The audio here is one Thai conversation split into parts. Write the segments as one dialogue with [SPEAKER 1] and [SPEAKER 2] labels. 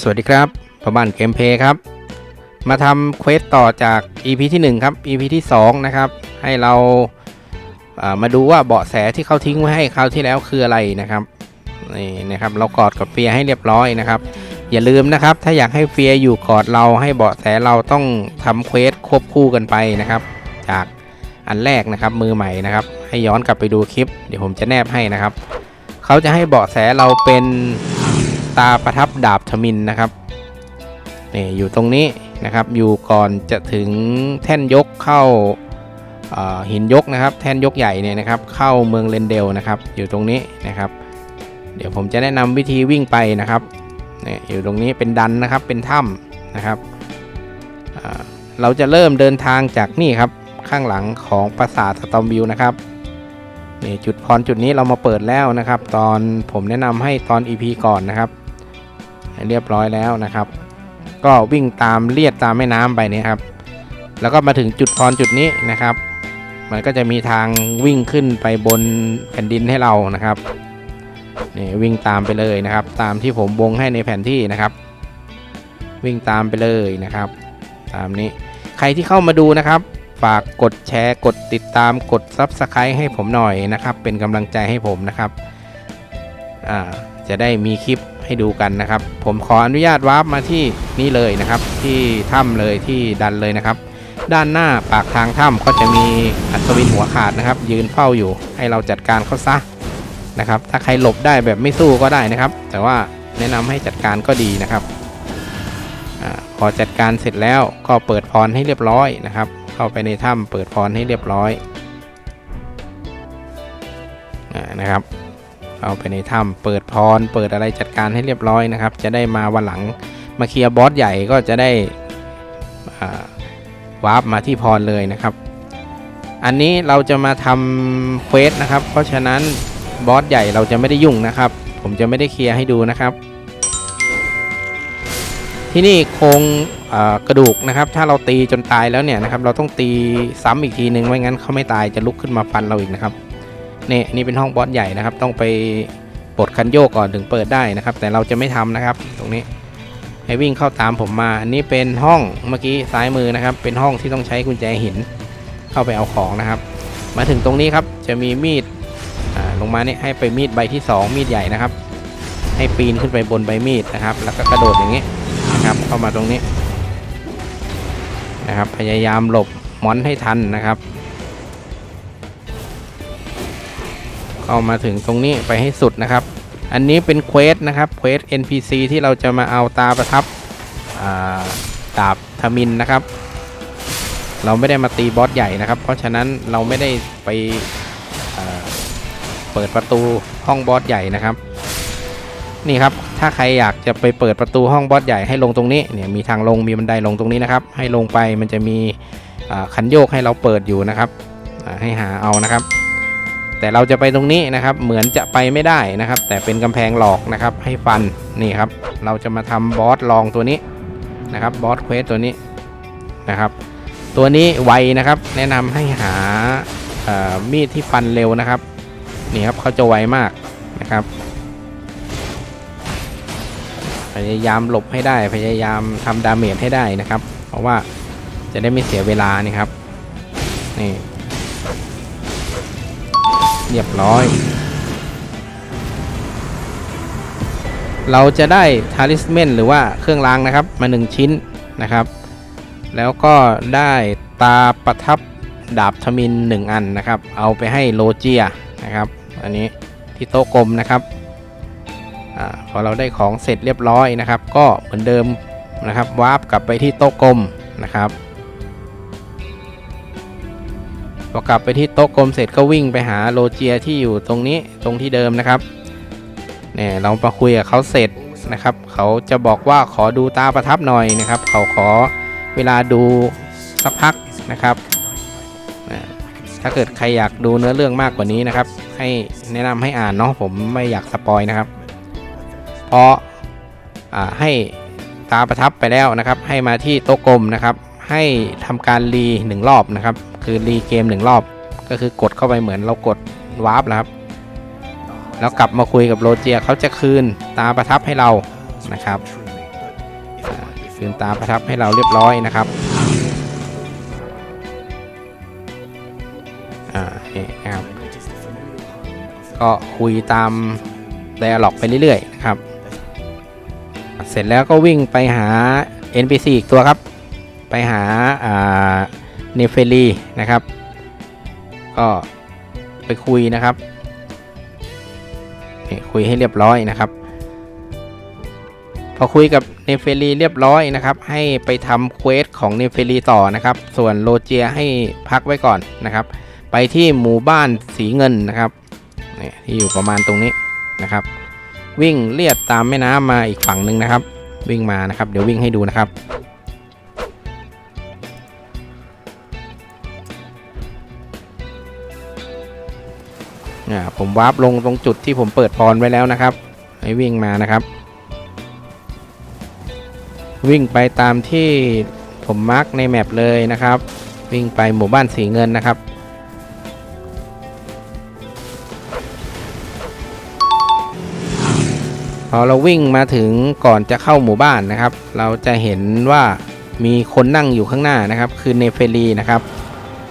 [SPEAKER 1] สวัสดีครับประบ้านเกมเพย์ครับ มาทำเควสต่อจาก EP ที่ 1 ครับ EP ที่ 2 นะครับ ให้เราามาดูว่าเบาะแสที่เขาทิ้งไว้ให้คราวที่แล้วคืออะไรนะครับนี่นะครับเรากอดกับเฟียให้เรียบร้อยนะครับ อย่าลืมนะครับ ถ้าอยากให้เฟียอยู่กอดเราให้เบาะแสเราต้องทำเควสควบคู่กันไปนะครับ จากอันแรกนะครับมือใหม่นะครับ ให้ย้อนกลับไปดูคลิป เดี๋ยวผมจะแนบให้นะครับ เขาจะให้เบาะแสเราเป็น ตาประทับดาบทมินนะครับนี่อยู่ตรงนี้นะครับ อยู่ก่อนจะถึงแท่นยกเข้าหินยกนะครับ แท่นยกใหญ่เนี่ยนะครับ เข้าเมืองเรนเดลนะครับ อยู่ตรงนี้นะครับ เดี๋ยวผมจะแนะนำวิธีวิ่งไปนะครับเนี่ยอยู่ตรงนี้เป็นดันนะครับ เป็นถ้ำนะครับ เราจะเริ่มเดินทางจากนี่ครับ ข้างหลังของปราสาทสตอมวิวนะครับนี่จุดพรจุดนี้เรามาเปิดแล้วนะครับ ตอนผมแนะนำให้ตอน EP ก่อนนะครับ เรียบร้อยแล้วนะครับ ก็วิ่งตามเลียดตามแม่น้ำไปเนี่ยครับ แล้วก็มาถึงจุดพรจุดนี้นะครับ มันก็จะมีทางวิ่งขึ้นไปบนแผ่นดินให้เรานะครับนี่วิ่งตามไปเลยนะครับ ตามที่ผมวงให้ในแผนที่นะครับ วิ่งตามไปเลยนะครับ ตามนี้ใครที่เข้ามาดูนะครับ ฝากกดแชร์กดติดตามกด Subscribe ให้ผมหน่อยนะครับ เป็นกำลังใจให้ผมนะครับอ่า จะได้มีคลิปให้ดูกันนะครับ ผมขออนุญาตวาร์ปมาที่นี่เลยนะครับ ที่ถ้ำเลยที่ดันเลยนะครับ ด้านหน้าปากทางถ้ำก็จะมีอัศวินหัวขาดนะครับ ยืนเฝ้าอยู่ให้เราจัดการเขาซะนะครับ ถ้าใครหลบได้แบบไม่สู้ก็ได้นะครับ แต่ว่าแนะนำให้จัดการก็ดีนะครับอพอจัดการเสร็จแล้วก็เปิดพรให้เรียบร้อยนะครับ เข้าไปในถ้ำเปิดพรให้เรียบร้อยอนะครับ เข้าไปในถ้ำเปิดพร เปิดอะไรจัดการให้เรียบร้อยนะครับ จะได้มาวันหลังมาเคลียร์บอสใหญ่ก็จะได้วาร์ปมาที่พรเลยนะครับ อันนี้เราจะมาทำเควสนะครับ เพราะฉะนั้นบอสใหญ่เราจะไม่ได้ยุ่งนะครับ ผมจะไม่ได้เคลียร์ให้ดูนะครับ ที่นี่โครงกระดูกนะครับ ถ้าเราตีจนตายแล้วเนี่ยนะครับ เราต้องตีซ้ำอีกทีหนึ่งไม่งั้นเขาไม่ตายจะลุกขึ้นมาฟันเราอีกนะครับ นี่นี่เป็นห้องบอสใหญ่นะครับ ต้องไปปลดคันโยกก่อนถึงเปิดได้นะครับ แต่เราจะไม่ทำนะครับ ตรงนี้ให้วิ่งเข้าตามผมมา อันนี้เป็นห้องเมื่อกี้ซ้ายมือนะครับ เป็นห้องที่ต้องใช้กุญแจหินเข้าไปเอาของนะครับ มาถึงตรงนี้ครับจะมีมีดลงมาเนี่ยให้ไปมีดใบที่ 2 มีดใหญ่นะครับ ให้ปีนขึ้นไปบนใบมีดนะครับ แล้วก็กระโดดอย่างนี้นะครับ เข้ามาตรงนี้นะครับ พยายามหลบมอนให้ทันนะครับ เข้ามาถึงตรงนี้ไปให้สุดนะครับ อันนี้เป็นเควสนะครับเควส NPC ที่เราจะมาเอาตาประทับอ่าดาบทมินนะครับ เราไม่ได้มาตีบอสใหญ่นะครับ เพราะฉะนั้นเราไม่ได้ไปเปิดประตูห้องบอสใหญ่นะครับ นี่ครับถ้าใครอยากจะไปเปิดประตูห้องบอสใหญ่ให้ลงตรงนี้เนี่ยมีทางลงมีบันไดลงตรงนี้นะครับ ให้ลงไปมันจะมีอ่าคันโยกให้เราเปิดอยู่นะครับให้หาเอานะครับ แต่เราจะไปตรงนี้นะครับ เหมือนจะไปไม่ได้นะครับ แต่เป็นกำแพงหลอกนะครับให้ฟันนี่ครับ เราจะมาทำบอสลองตัวนี้นะครับบอสเควสตัวนี้นะครับ ตัวนี้ไวนะครับ แนะนำให้หามีดที่ฟันเร็วนะครับนี่ครับเขาจะไวมากนะครับพยายามหลบให้ได้พยายามทำดาเมจให้ได้นะครับ เพราะว่าจะได้ไม่เสียเวลานี่ครับนี่ เรียบร้อยเราจะได้ทาริสเมนหรือว่าเครื่องรางนะครับมา 1 ชิ้นนะครับ แล้วก็ได้ตาประทับดาบทมิน 1 อันนะครับ เอาไปให้โลเจียนะครับ อันนี้ที่โต๊ะกลมนะครับอพอเราได้ของเสร็จเรียบร้อยนะครับ ก็เหมือนเดิมนะครับวาร์ปกลับไปที่โต๊ะกลมนะครับ พอกลับไปที่โต๊ะกลมเสร็จก็วิ่งไปหาโลเจียที่อยู่ตรงนี้ตรงที่เดิมนะครับเนี่ยเรามาคุยกับเขาเสร็จนะครับ เขาจะบอกว่าขอดูตาประทับหน่อยนะครับ เขาขอเวลาดูสักพักนะครับ ถ้าเกิดใครอยากดูเนื้อเรื่องมากกว่านี้นะครับ ให้แนะนำให้อ่านเนาะผมไม่อยากสปอยนะครับ เพออาให้ตาประทับไปแล้วนะครับ ให้มาที่โต๊ะกลมนะครับ ให้ทำการรีหนึ่งรอบนะครับ คือรีเกมหนึ่งรอบ ก็คือกดเข้าไปเหมือนเรากดวาร์ปนะครับ แล้วกลับมาคุยกับโรเจียเขาจะคืนตาประทับให้เรานะครับ คืนตาประทับให้เราเรียบร้อยนะครับอ่านี่นะครับก็คุยตาม d ด a l ล็อกไปเรื่อยๆนะครับ เสร็จแล้วก็วิ่งไปหา NPC อีกตัวครับ ไปหาอ่า เนเฟลีนะครับ ก็ไปคุยนะครับคุยให้เรียบร้อยนะครับ พอคุยกับเนเฟลีเรียบร้อยนะครับ ให้ไปทำเควสของเนเฟลีต่อนะครับ ส่วนโลเจียให้พักไว้ก่อนนะครับ ไปที่หมู่บ้านสีเงินนะครับที่อยู่ประมาณตรงนี้นะครับ วิ่งเลียดตามแม่น้ำมาอีกฝั่งหนึ่งนะครับ วิ่งมานะครับ เดี๋ยววิ่งให้ดูนะครับ อ่าผมวาร์ปลงตรงจุดที่ผมเปิดพรไว้แล้วนะครับให้วิ่งมานะครับ วิ่งไปตามที่ผมมาร์กในแมปเลยนะครับ วิ่งไปหมู่บ้านสีเงินนะครับพอเราวิ่งมาถึงก่อนจะเข้าหมู่บ้านนะครับ เราจะเห็นว่ามีคนนั่งอยู่ข้างหน้านะครับ คือเนเฟลีนะครับ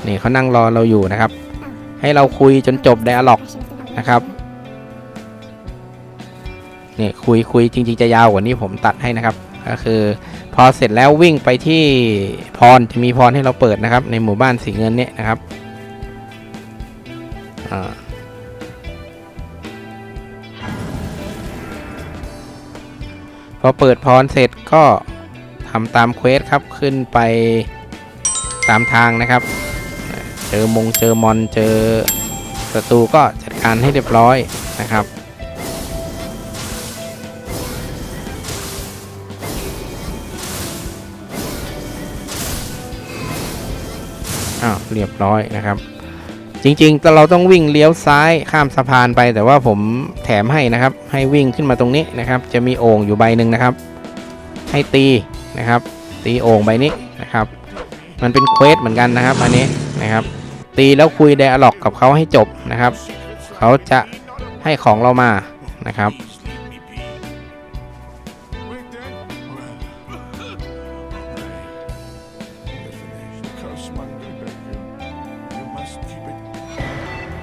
[SPEAKER 1] นี่เขานั่งรอเราอยู่นะครับ ให้เราคุยจนจบไดอะล็อกนะครับนี่คุยคุยจริง ๆ จะยาวกว่านี้ผมตัดให้นะครับ ก็คือพอเสร็จแล้ววิ่งไปที่พรจะมีพรให้เราเปิดนะครับ ในหมู่บ้านสีเงินเนี่ยนะครับอพอเปิดพรเสร็จก็ทำตามเควสครับขึ้นไปตามทางนะครับ เจอมงเจอมอนเจอศัตรูก็จัดการให้เรียบร้อยนะครับ อ้าวเรียบร้อยนะครับ จริงๆเราต้องวิ่งเลี้ยวซ้ายข้ามสะพานไป แต่ว่าผมแถมให้นะครับ ให้วิ่งขึ้นมาตรงนี้นะครับ จะมีโอ่งอยู่ใบหนึ่งนะครับ ให้ตีนะครับ ตีโอ่งใบนี้นะครับ มันเป็นเควสเหมือนกันนะครับอันนี้นะครับ ตีแล้วคุยไดอะล็อกกับเขาให้จบนะครับ เขาจะให้ของเรามานะครับ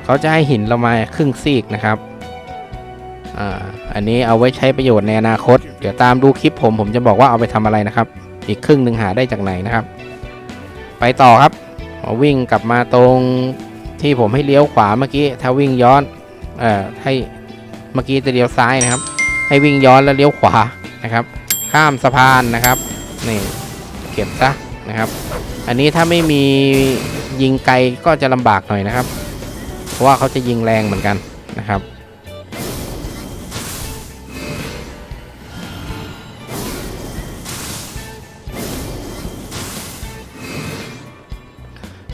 [SPEAKER 1] เขาจะให้หินเรามาครึ่งซีกนะครับอันนี้เอาไว้ใช้ประโยชน์ในอนาคต เดี๋ยวตามดูคลิปผมผมจะบอกว่าเอาไปทำอะไรนะครับ อีกครึ่งหนึ่งหาได้จากไหนนะครับ ไปต่อครับ วิ่งกลับมาตรงที่ผมให้เลี้ยวขวาเมื่อกี้ถ้าวิ่งย้อนเอ่อให้เมื่อกี้จะเลี้ยวซ้ายนะครับ ให้วิ่งย้อนแล้วเลี้ยวขวานะครับ ข้ามสะพานนะครับนี่เก็บซะนะครับ อันนี้ถ้าไม่มียิงไกลก็จะลำบากหน่อยนะครับ เพราะว่าเขาจะยิงแรงเหมือนกันนะครับ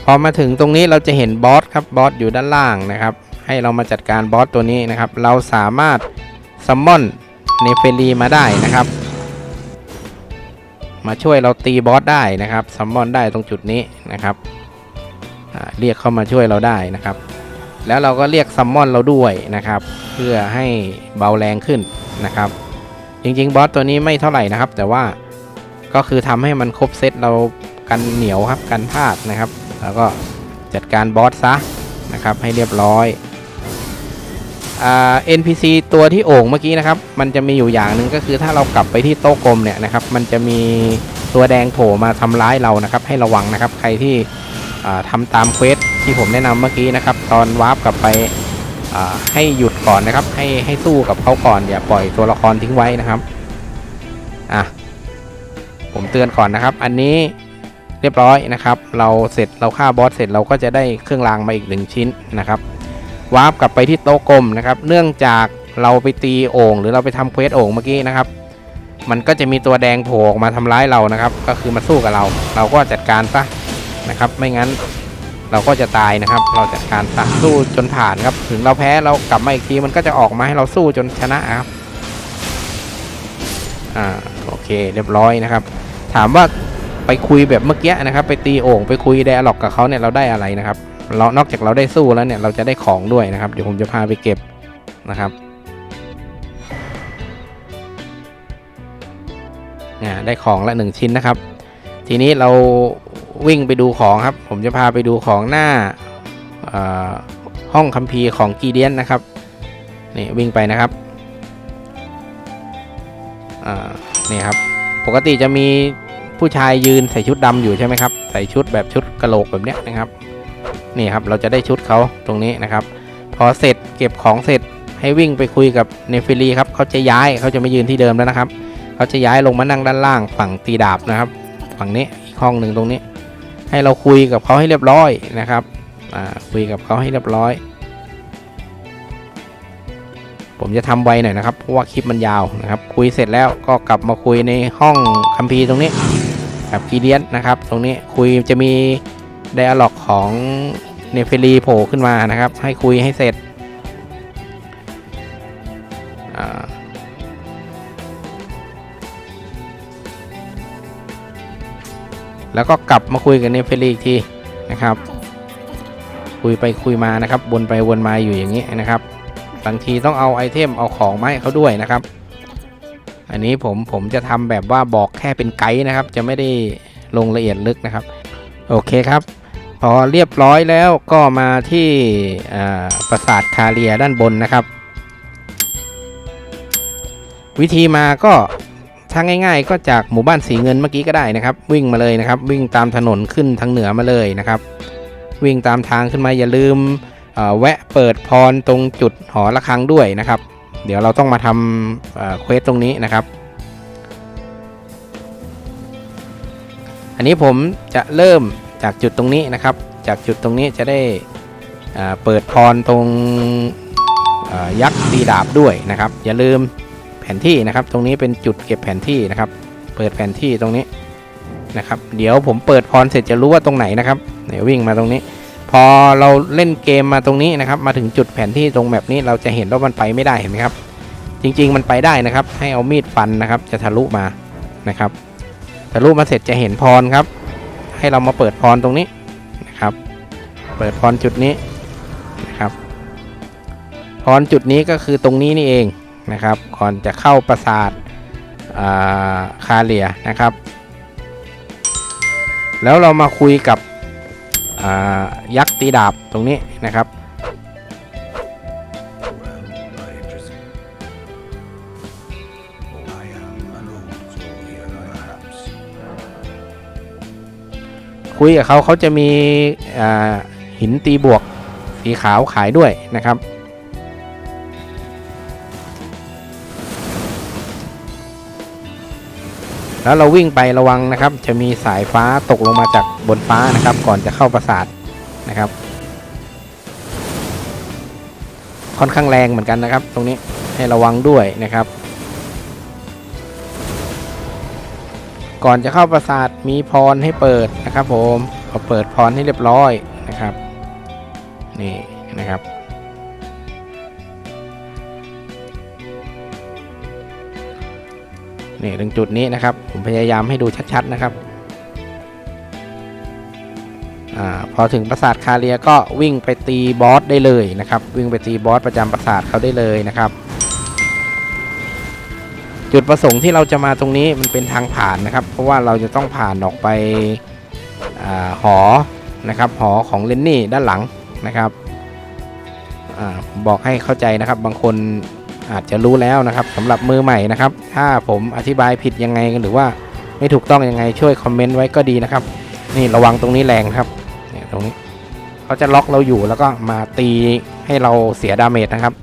[SPEAKER 1] พอมาถึงตรงนี้เราจะเห็นบอสครับบอสอยู่ด้านล่างนะครับ ให้เรามาจัดการบอสตัวนี้นะครับ เราสามารถซัมมอนเนเฟลีมาได้นะครับ มาช่วยเราตีบอสได้นะครับซัมมอนได้ตรงจุดนี้นะครับเรียกเข้ามาช่วยเราได้นะครับ แล้วเราก็เรียกซัมมอนเราด้วยนะครับ เพื่อให้เบาแรงขึ้นนะครับ จริงๆบอสตัวนี้ไม่เท่าไหร่นะครับ แต่ว่าก็คือทำให้มันครบเซตเรากันเหนียวครับกันพลาดนะครับ แล้วก็จัดการบอสซะนะครับให้เรียบร้อยอ่า NPC ตัวที่โอ่งเมื่อกี้นะครับ มันจะมีอยู่อย่างหนึ่งก็คือถ้าเรากลับไปที่โต๊ะกลมเนี่ยนะครับ มันจะมีตัวแดงโผล่มาทำร้ายเรานะครับ ให้ระวังนะครับ ใครที่อ่าทำตามเควสที่ผมแนะนำเมื่อกี้นะครับ ตอนวาร์ปกลับไปให้หยุดก่อนนะครับ ให้ให้สู้กับเขาก่อนอย่าปล่อยตัวละครทิ้งไว้นะครับอะผมเตือนก่อนนะครับ อันนี้ รียบร้อยนะครับ เราเสร็จเราฆ่าบอสเสร็จเราก็จะได้เครื่องรางมาอีกหนึ่งชิ้นนะครับวาร์ปกลับไปที่โต๊ะกลมนะครับ เนื่องจากเราไปตีโอ่งหรือเราไปทำเควสโอ่งเมื่อกี้นะครับ มันก็จะมีตัวแดงโผล่ออกมาทำร้ายเรานะครับ ก็คือมาสู้กับเรา เราก็จัดการซะนะครับ ไม่งั้นเราก็จะตายนะครับ เราจัดการซะสู้จนผ่านครับ ถึงเราแพ้เรากลับมาอีกทีมันก็จะออกมาให้เราสู้จนชนะครับอ่าโอเคเรียบร้อยนะครับ ถามว่า ไปคุยแบบเมื่อกี้นะครับ ไปตีโอ่งไปคุยไดอะล็อกกับเขาเนี่ยเราได้อะไรนะครับ เรานอกจากเราได้สู้แล้วเนี่ยเราจะได้ของด้วยนะครับ เดี๋ยวผมจะพาไปเก็บนะครับอ่าได้ของละหนึ่งชิ้นนะครับ ทีนี้เราวิ่งไปดูของครับ ผมจะพาไปดูของหน้าอ่าห้องคัมภีร์ของกีเดียนนะครับนี่วิ่งไปนะครับอ่านี่ครับ ปกติจะมี ผู้ชายยืนใส่ชุดดำอยู่ใช่ไหมครับ ใส่ชุดแบบชุดกะโหลกแบบเนี้ยนะครับ นี่ครับเราจะได้ชุดเขาตรงนี้นะครับ พอเสร็จเก็บของเสร็จให้วิ่งไปคุยกับเนฟิลีครับเขาจะย้ายเขาจะไม่ยืนที่เดิมแล้วนะครับเขาจะย้ายลงมานั่งด้านล่างฝั่งตีดาบนะครับ ฝั่งนี้อีกห้องหนึ่งตรงนี้ ให้เราคุยกับเขาให้เรียบร้อยนะครับคุยกับเขาให้เรียบร้อย ผมจะทำไวหน่อยนะครับเพราะว่าคลิปมันยาวนะครับ คุยเสร็จแล้วก็กลับมาคุยในห้องคัมภีร์ตรงนี้ กับกีเดียนนะครับ ตรงนี้คุยจะมีไดอะล็อกของเนฟิลีโผล่ขึ้นมานะครับ ให้คุยให้เสร็จแล้วก็กลับมาคุยกับเนฟิลีอีกทีนะครับ คุยไปคุยมานะครับวนไปวนมาอยู่อย่างนี้นะครับบางทีต้องเอาไอเทมเอาของมาให้เขาด้วยนะครับ อันนี้ผมผมจะทำแบบว่าบอกแค่เป็นไกด์นะครับ จะไม่ได้ลงละเอียดลึกนะครับ โอเคครับ พอเรียบร้อยแล้วก็มาที่ปราสาทคาเรียด้านบนนะครับ วิธีมาก็ถ้าง่ายๆก็จากหมู่บ้านสีเงินเมื่อกี้ก็ได้นะครับ วิ่งมาเลยนะครับ วิ่งตามถนนขึ้นทางเหนือมาเลยนะครับ วิ่งตามทางขึ้นมาอย่าลืมแวะเปิดพรตรงจุดหอระฆังด้วยนะครับ เดี๋ยวเราต้องมาทำเควสตรงนี้นะครับ อันนี้ผมจะเริ่มจากจุดตรงนี้นะครับ จากจุดตรงนี้จะได้เปิดพรตรงยักษ์ตีดาบด้วยนะครับ อย่าลืมแผนที่นะครับ ตรงนี้เป็นจุดเก็บแผนที่นะครับ เปิดแผนที่ตรงนี้นะครับ เดี๋ยวผมเปิดพรเสร็จจะรู้ว่าตรงไหนนะครับเดี๋ยววิ่งมาตรงนี้ พอเราเล่นเกมมาตรงนี้นะครับ มาถึงจุดแผนที่ตรงแบบนี้เราจะเห็นว่ามันไปไม่ได้เห็นไหมครับ จริง ๆ มันไปได้นะครับ ให้เอามีดฟันนะครับ จะทะลุมานะครับ ทะลุมาเสร็จจะเห็นพรครับ ให้เรามาเปิดพรตรงนี้นะครับ เปิดพรจุดนี้นะครับ พรจุดนี้ก็คือตรงนี้นี่เองนะครับ ก่อนจะเข้าปราสาทาคาเลียนะครับ แล้วเรามาคุยกับ ยักษ์ตีดาบตรงนี้นะครับ คุยกับเขาเขาจะมีหินตีบวกสีขาวขายด้วยนะครับ แล้วเราวิ่งไประวังนะครับ จะมีสายฟ้าตกลงมาจากบนฟ้านะครับ ก่อนจะเข้าปราสาทนะครับ ค่อนข้างแรงเหมือนกันนะครับ ตรงนี้ให้ระวังด้วยนะครับ ก่อนจะเข้าปราสาทมีพรให้เปิดนะครับ ผมเอาเปิดพรให้เรียบร้อยนะครับ นี่นะครับ นี่ถึงจุดนี้นะครับ ผมพยายามให้ดูชัดๆนะครับอพอถึงปราสาทคาเรียก็วิ่งไปตีบอสได้เลยนะครับ วิ่งไปตีบอสประจำปราสาทเขาได้เลยนะครับ จุดประสงค์ที่เราจะมาตรงนี้มันเป็นทางผ่านนะครับ เพราะว่าเราจะต้องผ่านออกไปอหอนะครับหอของเลนนี่ด้านหลังนะครับอบอกให้เข้าใจนะครับ บางคน อาจจะรู้แล้วนะครับสำหรับมือใหม่นะครับ ถ้าผมอธิบายผิดยังไงหรือว่าไม่ถูกต้องยังไงช่วยคอมเมนต์ไว้ก็ดีนะครับ นี่ระวังตรงนี้แรงครับเนี่ยตรงนี้เขาจะล็อกเราอยู่แล้วก็มาตีให้เราเสียดาเมจนะครับ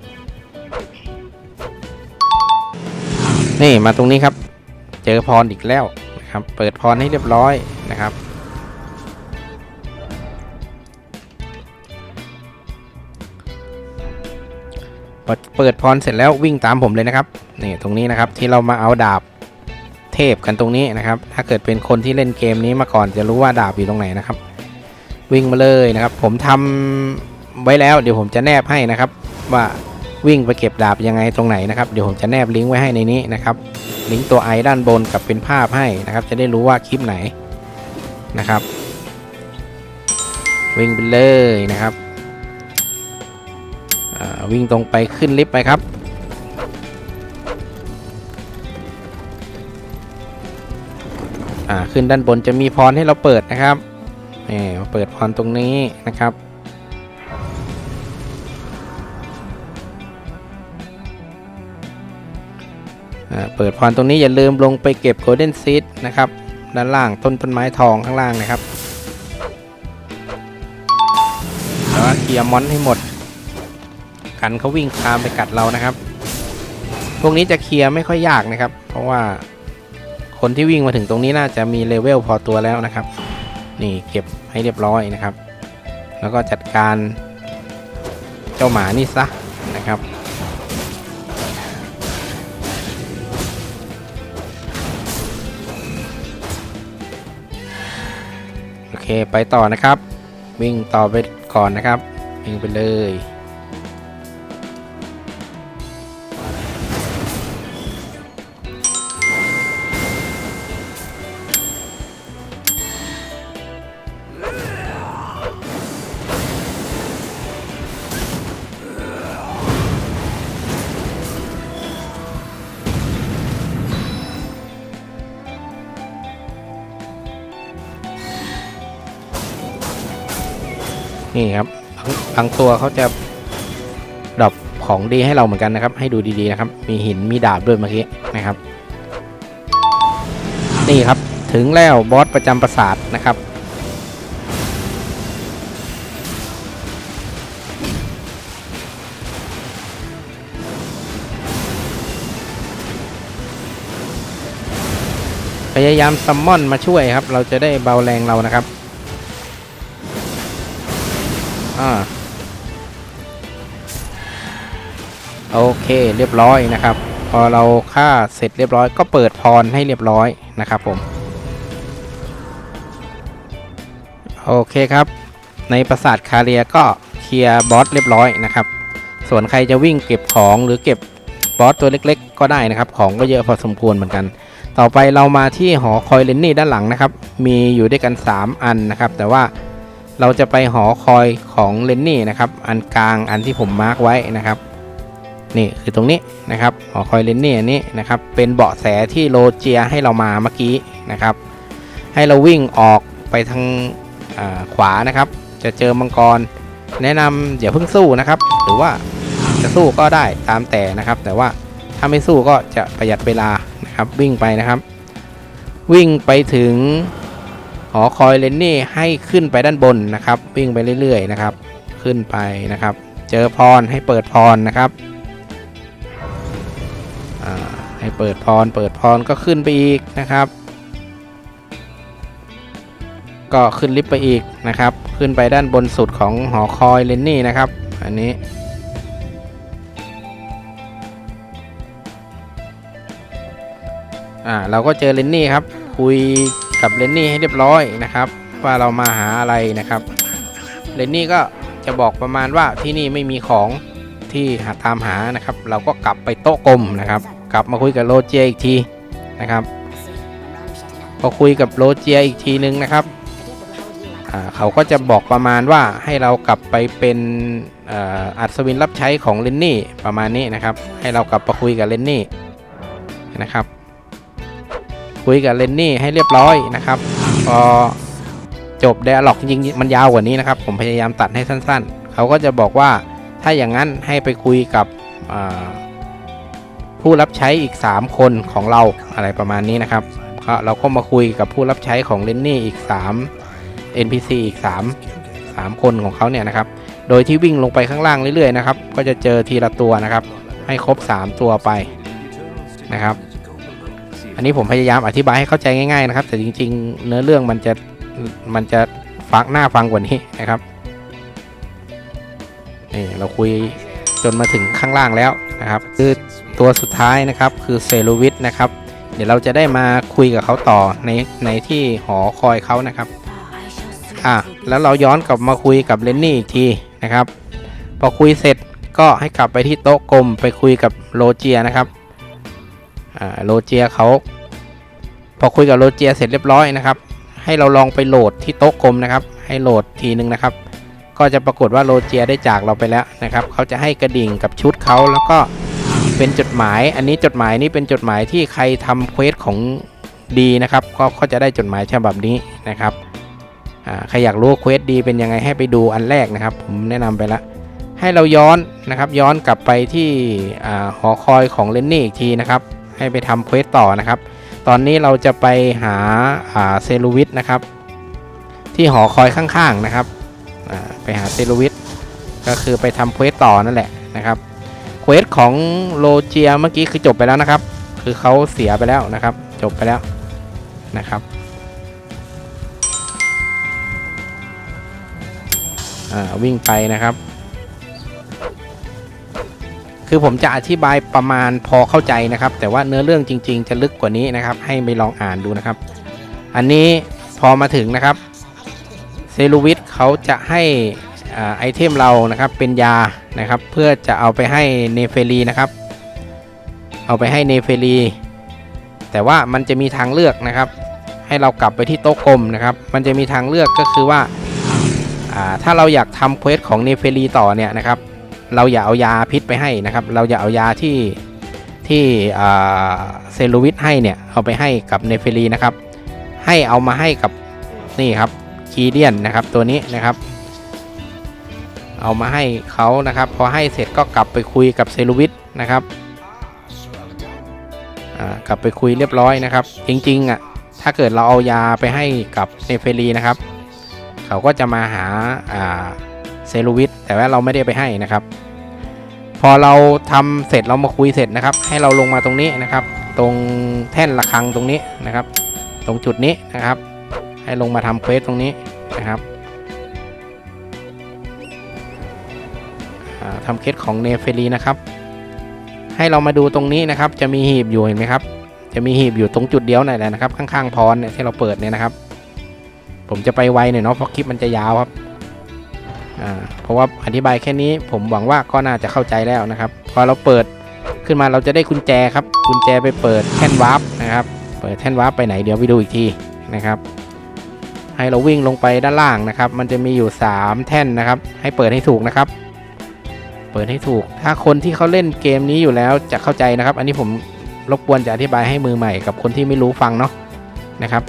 [SPEAKER 1] นี่มาตรงนี้ครับ เจอพรอีกแล้วนะครับ เปิดพรให้เรียบร้อยนะครับ อเปิดพรเสร็จแล้ววิ่งตามผมเลยนะครับนี่ตรงนี้นะครับที่เรามาเอาดาบเทพกันตรงนี้นะครับ ถ้าเกิดเป็นคนที่เล่นเกมนี้มาก่อนจะรู้ว่าดาบอยู่ตรงไหนนะครับ วิ่งมาเลยนะครับ ผมทำไว้แล้วเดี๋ยวผมจะแนบให้นะครับ ว่าวิ่งไปเก็บดาบยังไงตรงไหนนะครับเดี๋ยวผมจะแนบลิงก์ไว้ให้ในนี้นะครับ ลิงก์ตัวไอด้านบนกับเป็นภาพให้นะครับ จะได้รู้ว่าคลิปไหนนะครับ วิ่งไปเลยนะครับ วิ่งตรงไปขึ้นลิฟต์ไปครับ อ่าขึ้นด้านบนจะมีพรให้เราเปิดนะครับนี่เปิดพรตรงนี้นะครับอ่าเปิดพรตรงนี้อย่าลืมลงไปเก็บโกลเด้นซีดนะครับ ด้านล่างต้นต้นไม้ทองข้างล่างนะครับแล้วเคลียร์มอนให้หมด กันเขาวิ่งตามไปกัดเรานะครับ พวกนี้จะเคลียร์ไม่ค่อยยากนะครับ เพราะว่าคนที่วิ่งมาถึงตรงนี้น่าจะมีเลเวลพอตัวแล้วนะครับ นี่เก็บให้เรียบร้อยนะครับ แล้วก็จัดการเจ้าหมานี่ซะนะครับโอเคไปต่อนะครับ วิ่งต่อไปก่อนนะครับ วิ่งไปเลย นี่ครับบางบางตัวเขาจะดรอปของดีให้เราเหมือนกันนะครับ ให้ดูดีๆนะครับ มีหินมีดาบด้วยเมื่อกี้นะครับ นี่ครับถึงแล้วบอสประจำปราสาทนะครับ พยายามซัมมอนมาช่วยครับ เราจะได้เบาแรงเรานะครับ อ่าโอเคเรียบร้อยนะครับ พอเราฆ่าเสร็จเรียบร้อย ก็เปิดพรให้เรียบร้อยนะครับผมโอเคครับ ในปราสาทคาเรียก็เคลียร์บอสเรียบร้อยนะครับ ส่วนใครจะวิ่งเก็บของหรือเก็บบอสตัวเล็กๆ ก็ได้นะครับ ของก็เยอะพอสมควรเหมือนกัน ต่อไปเรามาที่หอคอยเลนนี่ด้านหลังนะครับ มีอยู่ด้วยกัน 3 อันนะครับ แต่ว่า เราจะไปหอคอยของเลนนี่นะครับ อันกลางอันที่ผมมาร์กไว้นะครับ นี่คือตรงนี้นะครับหอคอยเลนนี่อันนี้นะครับ เป็นเบาะแสที่โรเจียให้เรามาเมื่อกี้นะครับ ให้เราวิ่งออกไปทางขวานะครับ จะเจอมังกร แนะนำอย่าเพิ่งสู้นะครับ หรือว่าจะสู้ก็ได้ตามแต่นะครับ แต่ว่าถ้าไม่สู้ก็จะประหยัดเวลานะครับ วิ่งไปนะครับ วิ่งไปถึง หอคอยเลนนี่ให้ขึ้นไปด้านบนนะครับ วิ่งไปเรื่อยๆนะครับ ขึ้นไปนะครับ เจอพรให้เปิดพรนะครับให้เปิดพรเปิดพรก็ขึ้นไปอีกนะครับ ก็ขึ้นลิฟต์ไปอีกนะครับ ขึ้นไปด้านบนสุดของหอคอยเลนนี่นะครับ อันนี้อ่าเราก็เจอเลนนี่ครับคุย กับเลนนี่ให้เรียบร้อยนะครับ ว่าเรามาหาอะไรนะครับเลนนี่ก็จะบอกประมาณว่าที่นี่ไม่มีของที่หาตามหานะครับ เราก็กลับไปโต๊ะกลมนะครับ กลับมาคุยกับโรเจียอีกทีนะครับพอคุยกับโรเจียอีกทีนึงนะครับเขาก็จะบอกประมาณว่าให้เรากลับไปเป็นอ,อัศวินรับใช้ของเลนนี่ประมาณนี้นะครับ ให้เรากลับมาคุยกับเลนนี่นะครับ คุยกับเลนนี่ให้เรียบร้อยนะครับพอจบ d ด a ล็อกจริงๆมันยาวกว่านี้นะครับ ผมพยายามตัดให้สั้น ๆ เขาก็จะบอกว่าถ้าอย่างนั้นให้ไปคุยกับผู้รับใช้อีก 3 คนของเราอะไรประมาณนี้นะครับเราก็มาคุยกับผู้รับใช้ของเลนนี่อีก 3 NPC อีก 3 3 คนของเขาเนี่ยนะครับ โดยที่วิ่งลงไปข้างล่างเรื่อยๆนะครับ ก็จะเจอทีละตัวนะครับ ให้ครบ 3 ตัวไปนะครับ อันนี้ผมพยายามอธิบายให้เข้าใจง่ายๆนะครับ แต่จริง ๆ เนื้อเรื่องมันจะมันจะฟังหน้าฟังกว่านี้นะครับนี่เราคุยจนมาถึงข้างล่างแล้วนะครับ คือตัวสุดท้ายนะครับคือเซโลวิทนะครับ เดี๋ยวเราจะได้มาคุยกับเขาต่อในในที่หอคอยเขานะครับอะแล้วเราย้อนกลับมาคุยกับเลนนี่อีกทีนะครับ พอคุยเสร็จก็ให้กลับไปที่โต๊ะกลมไปคุยกับโรเจียนะครับ โรเจียเขาพอคุยกับโรเจียเสร็จเรียบร้อยนะครับ ให้เราลองไปโหลดที่โต๊ะกลมนะครับ ให้โหลดทีนึงนะครับ ก็จะปรากฏว่าโรเจียได้จากเราไปแล้วนะครับเขาจะให้กระดิ่งกับชุดเขาแล้วก็เป็นจดหมาย อันนี้จดหมายนี้เป็นจดหมายที่ใครทำเควสของดีนะครับก็จะได้จดหมายฉบับนี้นะครับใครอยากรู้เควสดีเป็นยังไงให้ไปดูอันแรกนะครับผมแนะนำไปละให้เราย้อนนะครับย้อนกลับไปที่อหอคอยของเลนนี่อีกทีนะครับ ให้ไปทำเควสต่อนะครับ ตอนนี้เราจะไปหาเซลูวิทนะครับ ที่หอคอยข้างๆนะครับไปหาเซลูวิทก็คือไปทำเควสต่อนั่นแหละนะครับเควสของโลเจียเมื่อกี้คือจบไปแล้วนะครับ คือเขาเสียไปแล้วนะครับ จบไปแล้วนะครับวิ่งไปนะครับ คือผมจะอธิบายประมาณพอเข้าใจนะครับ แต่ว่าเนื้อเรื่องจริง ๆ จะลึกกว่านี้นะครับ ให้ไปลองอ่านดูนะครับ อันนี้พอมาถึงนะครับเซลูวิทเขาจะให้อาไอเทมเรานะครับเป็นยานะครับ เพื่อจะเอาไปให้เนเฟลีนะครับ เอาไปให้เนเฟลีแต่ว่ามันจะมีทางเลือกนะครับ ให้เรากลับไปที่โต๊ะกลมนะครับ มันจะมีทางเลือกก็คือว่าถ้าเราอยากทำเควสของเนเฟลีต่อเนี่ยนะครับ เราอย่าเอายาพิษไปให้นะครับ เราอย่าเอายาที่ที่เซลูวิทให้เนี่ยเอาไปให้กับเนเฟลีนะครับ ให้เอามาให้กับนี่ครับคีเดียนนะครับตัวนี้นะครับ เอามาให้เขานะครับ พอให้เสร็จก็กลับไปคุยกับเซลูวิทนะครับกลับไปคุยเรียบร้อยนะครับ จริงๆอะถ้าเกิดเราเอายาไปให้กับเนเฟลีนะครับ เขาก็จะมาหาอ่า เซลูวิทแต่ว่าเราไม่ได้ไปให้นะครับ พอเราทำเสร็จเรามาคุยเสร็จนะครับ ให้เราลงมาตรงนี้นะครับ ตรงแท่นระฆังตรงนี้นะครับ ตรงจุดนี้นะครับ ให้ลงมาทำเควสตรงนี้นะครับอ่าทำเคสของเนเฟลีนะครับ ให้เรามาดูตรงนี้นะครับ จะมีหีบอยู่เห็นไหมครับ จะมีหีบอยู่ตรงจุดเดียวหนั่นแหละนะครับ ข้างๆพรเนี่ยที่เราเปิดเนี่ยนะครับ ผมจะไปไวหน่อยเนาะเพราะคลิปมันจะยาวครับ เพราะว่าอธิบายแค่นี้ผมหวังว่าก็น่าจะเข้าใจแล้วนะครับ พอเราเปิดขึ้นมาเราจะได้กุญแจครับ กุญแจไปเปิดแท่นวาร์ปนะครับ เปิดแท่นวาร์ปไปไหนเดี๋ยวไปดูอีกทีนะครับ ให้เราวิ่งลงไปด้านล่างนะครับ มันจะมีอยู่ 3 แท่นนะครับ ให้เปิดให้ถูกนะครับ เปิดให้ถูก ถ้าคนที่เขาเล่นเกมนี้อยู่แล้วจะเข้าใจนะครับ อันนี้ผมรบกวนจะอธิบายให้มือใหม่กับคนที่ไม่รู้ฟังเนาะนะครับ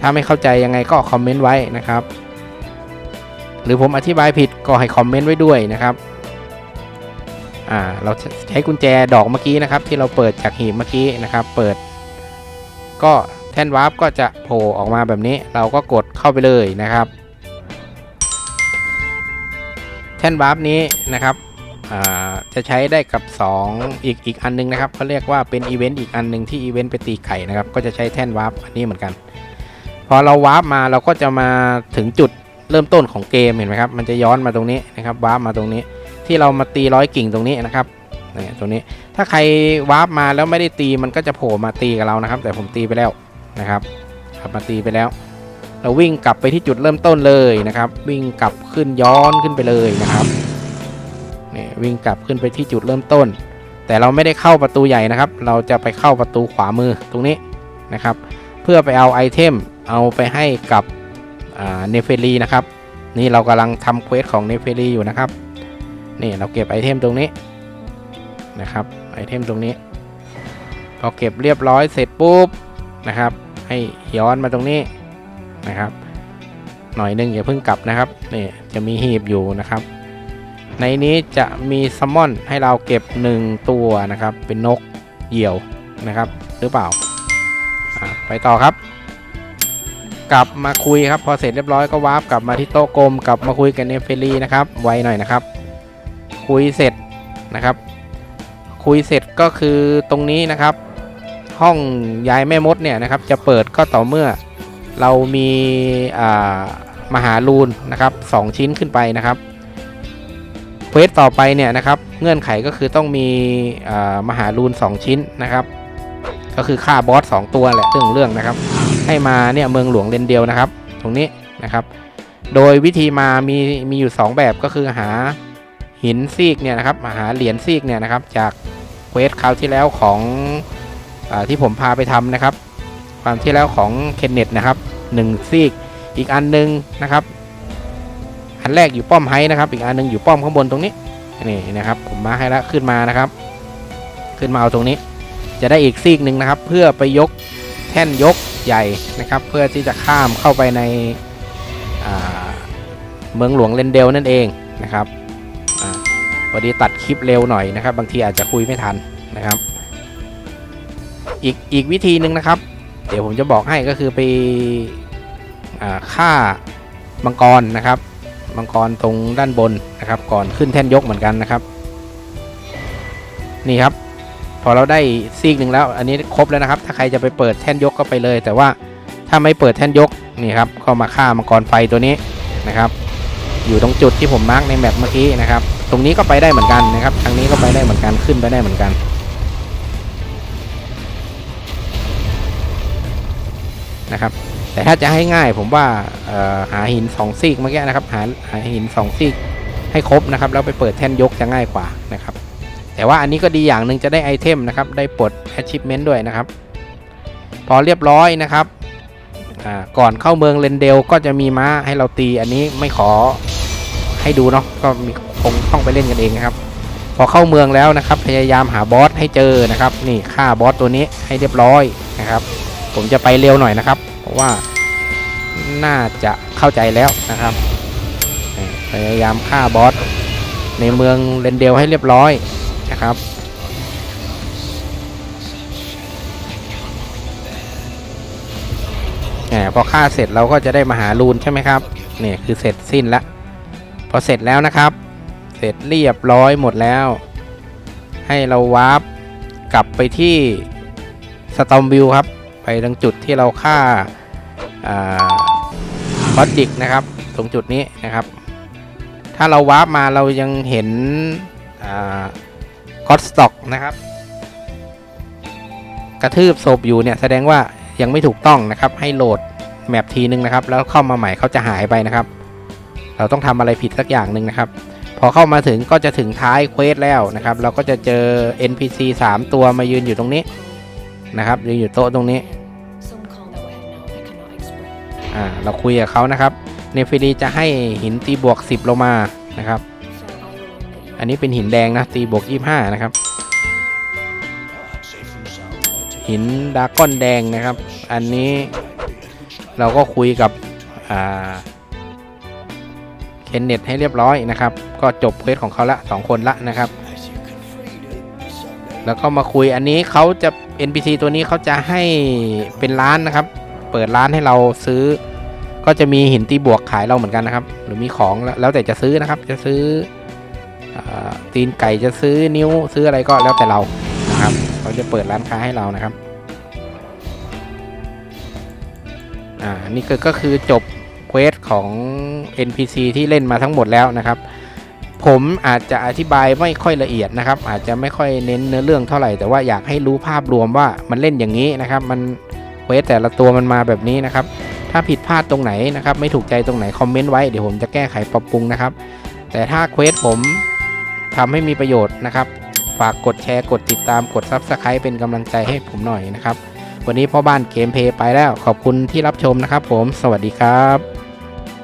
[SPEAKER 1] ถ้าไม่เข้าใจยังไงก็คอมเมนต์ไว้นะครับ หรือผมอธิบายผิดก็ให้คอมเมนต์ไว้ด้วยนะครับอ่าเราใช้กุญแจดอกเมื่อกี้นะครับ ที่เราเปิดจากหีบเมื่อกี้นะครับ เปิด ก็แท่นวาร์ปก็จะโผล่ออกมาแบบนี้ เราก็กดเข้าไปเลยนะครับ แท่นวาร์ปนี้นะครับอ่าจะใช้ได้กับ 2 อีกอีกอันนึงนะครับเขาเรียกว่าเป็นอีเวนต์อีกอันหนึงที่อีเวนต์ไปตีไข่นะครับ ก็จะใช้แท่นวาร์ปอันนี้เหมือนกัน พอเราวาร์ปมาเราก็จะมาถึงจุด เริ่มต้นของเกมเห็นไหมครับมันจะย้อนมาตรงนี้นะครับวาร์ปมาตรงนี้ ที่เรามาตีร้อยกิ่งตรงนี้นะครับนี่ตรงนี้ถ้าใครวาร์ปมาแล้วไม่ได้ตีมันก็จะโผล่มาตีกับเรานะครับ แต่ผมตีไปแล้วนะครับกลับมาตีไปแล้ว เราวิ่งกลับไปที่จุดเริ่มต้นเลยนะครับ วิ่งกลับขึ้นย้อนขึ้นไปเลยนะครับนี่วิ่งกลับขึ้นไปที่จุดเริ่มต้น แต่เราไม่ได้เข้าประตูใหญ่นะครับ เราจะไปเข้าประตูขวามือตรงนี้นะครับ เพื่อไปเอาไอเทมเอาไปให้กับ เนเฟลีนะครับ นี่เรากำลังทำเควสของเนเฟลีอยู่นะครับ นี่เราเก็บไอเทมตรงนี้นะครับไอเทมตรงนี้พอเก็บเรียบร้อยเสร็จปุ๊บนะครับ ให้ย้อนมาตรงนี้นะครับ หน่อยหนึงอย่าเพิ่งกลับนะครับนี่จะมีหีบอยู่นะครับ ในนี้จะมีซัมมอนให้เราเก็บ 1 ตัวนะครับ เป็นนกเหยี่ยวนะครับ หรือเปล่า ไปต่อครับ กลับมาคุยครับ พอเสร็จเรียบร้อยก็วาร์ปกลับมาที่โต๊ะกลมกลับมาคุยกันเนเฟลีนะครับ ไวหน่อยนะครับ คุยเสร็จนะครับ คุยเสร็จก็คือตรงนี้นะครับ ห้องยายแม่มดเนี่ยนะครับ จะเปิดก็ต่อเมื่อเรามีอ่ามหาลูนนะครับสองชิ้นขึ้นไปนะครับเควสต่อไปเนี่ยนะครับ เงื่อนไขก็คือต้องมีอ่ามหาลูน 2 ชิ้นนะครับ ก็คือฆ่าบอส2ตัวแหละเรื่องเรื่องนะครับ ให้มาเนี่ยเมืองหลวงเลนเดียวนะครับ ตรงนี้นะครับ โดยวิธีมามีมีอยู่ 2 แบบก็คือหาหินซีกเนี่ยนะครับหาเหรียญซีกเนี่ยนะครับ จากเควสคราวที่แล้วของอที่ผมพาไปทำนะครับ ความที่แล้วของเคนเนตนะครับ1ซีกอีกอันหนึงนะครับ อันแรกอยู่ป้อมไฮนะครับ อีกอันหนึงอยู่ป้อมข้างบนตรงนี้นี่นะครับ ผมมาให้แล้วขึ้นมานะครับ ขึ้นมาเอาตรงนี้ จะได้อีกซีกหนึ่งนะครับ เพื่อไปยกแท่นยก ใหญ่นะครับ เพื่อที่จะข้ามเข้าไปในเมืองหลวงเลนเดลนั่นเองนะครับพอดีตัดคลิปเร็วหน่อยนะครับ บางทีอาจจะคุยไม่ทันนะครับ อีกอีกวิธีหนึ่งนะครับ เดี๋ยวผมจะบอกให้ก็คือไปฆ่ามังกรนะครับ มังกรตรงด้านบนนะครับ ก่อนขึ้นแท่นยกเหมือนกันนะครับ นี่ครับ พอเราได้ซีกหนึ่งแล้ว อันนี้ครบแล้วนะครับ ถ้าใครจะไปเปิดแท่นยกก็ไปเลย แต่ว่าถ้าไม่เปิดแท่นยกนี่ครับก็มาฆ่ามังกรไฟตัวนี้นะครับ อยู่ตรงจุดที่ผมมาร์กในแมปเมื่อกี้นะครับ ตรงนี้ก็ไปได้เหมือนกันนะครับทางนี้ก็ไปได้เหมือนกันขึ้นไปได้เหมือนกันนะครับแต่ถ้าจะให้ง่ายผมว่าหาหินสองซีกเมื่อกี้นะครับหาหาหินสองซีกให้ครบนะครับแล้วไปเปิดแท่นยกจะง่ายกว่านะครับ แต่ว่าอันนี้ก็ดีอย่างหนึ่งจะได้ไอเทมนะครับ ได้ปลด achievement ด้วยนะครับ พอเรียบร้อยนะครับก่อนเข้าเมืองเรนเดลก็จะมีม้าให้เราตีอันนี้ไม่ขอให้ดูเนาะก็มีคงต้องไปเล่นกันเองนะครับ พอเข้าเมืองแล้วนะครับ พยายามหาบอสให้เจอนะครับ นี่ฆ่าบอสตัวนี้ให้เรียบร้อยนะครับ ผมจะไปเร็วหน่อยนะครับ เพราะว่าน่าจะเข้าใจแล้วนะครับ พยายามฆ่าบอสในเมืองเรนเดลให้เรียบร้อย ครับแหมพอฆ่าเสร็จเราก็จะได้มาหารูนใช่ไหมครับเนี่ยคือเสร็จสิ้นละพอเสร็จแล้วนะครับ เสร็จเรียบร้อยหมดแล้ว ให้เราวาร์ปกลับไปที่สตอมวิวครับ ไปตรงจุดที่เราฆ่าบอสดิกนะครับ ตรงจุดนี้นะครับ ถ้าเราวาร์ปมาเรายังเห็น ก็อดสต็อกนะครับ กระทืบศพอยู่เนี่ยแสดงว่ายังไม่ถูกต้องนะครับ ให้โหลดแมปทีนึงนะครับ แล้วเข้ามาใหม่เขาจะหายไปนะครับ เราต้องทำอะไรผิดสักอย่างหนึ่งนะครับ พอเข้ามาถึงก็จะถึงท้ายเควสแล้วนะครับ เราก็จะเจอ NPC 3 ตัวมายืนอยู่ตรงนี้นะครับยืนอยู่โต๊ะตรงนี้อ่าเราคุยกับเขานะครับ เนฟิลีจะให้หินตีบวก 10 ลงมานะครับ อันนี้เป็นหินแดงนะตีบวก 25 นะครับ หินดาก้อนแดงนะครับ อันนี้เราก็คุยกับเคนเน็ตให้เรียบร้อยนะครับ ก็จบเควสของเขาละสองคนละนะครับ แล้วก็มาคุยอันนี้เขาจะ NPC ตัวนี้เขาจะให้เป็นร้านนะครับ เปิดร้านให้เราซื้อ ก็จะมีหินตีบวกขายเราเหมือนกันนะครับ หรือมีของแล้วแต่จะซื้อนะครับ จะซื้อ ตีนไก่จะซื้อนิ้วซื้ออะไรก็แล้วแต่เรานะครับเขาจะเปิดร้านค้าให้เรานะครับอ่านี่ก็คือจบเควสของ NPC ที่เล่นมาทั้งหมดแล้วนะครับ ผมอาจจะอธิบายไม่ค่อยละเอียดนะครับ อาจจะไม่ค่อยเน้นเนื้อเรื่องเท่าไหร่แต่ว่าอยากให้รู้ภาพรวมว่ามันเล่นอย่างนี้นะครับ มันเควสแต่ละตัวมันมาแบบนี้นะครับ ถ้าผิดพลาดตรงไหนนะครับ ไม่ถูกใจตรงไหนคอมเมนต์ไว้เดี๋ยวผมจะแก้ไขปรับปรุงนะครับ แต่ถ้าเควสผม ทำให้มีประโยชน์นะครับ ฝากกดแชร์กดติดตามกด Subscribe เป็นกำลังใจให้ผมหน่อยนะครับ วันนี้พ่อบ้านเกมเพย์ไปแล้วขอบคุณที่รับชมนะครับผม สวัสดีครับ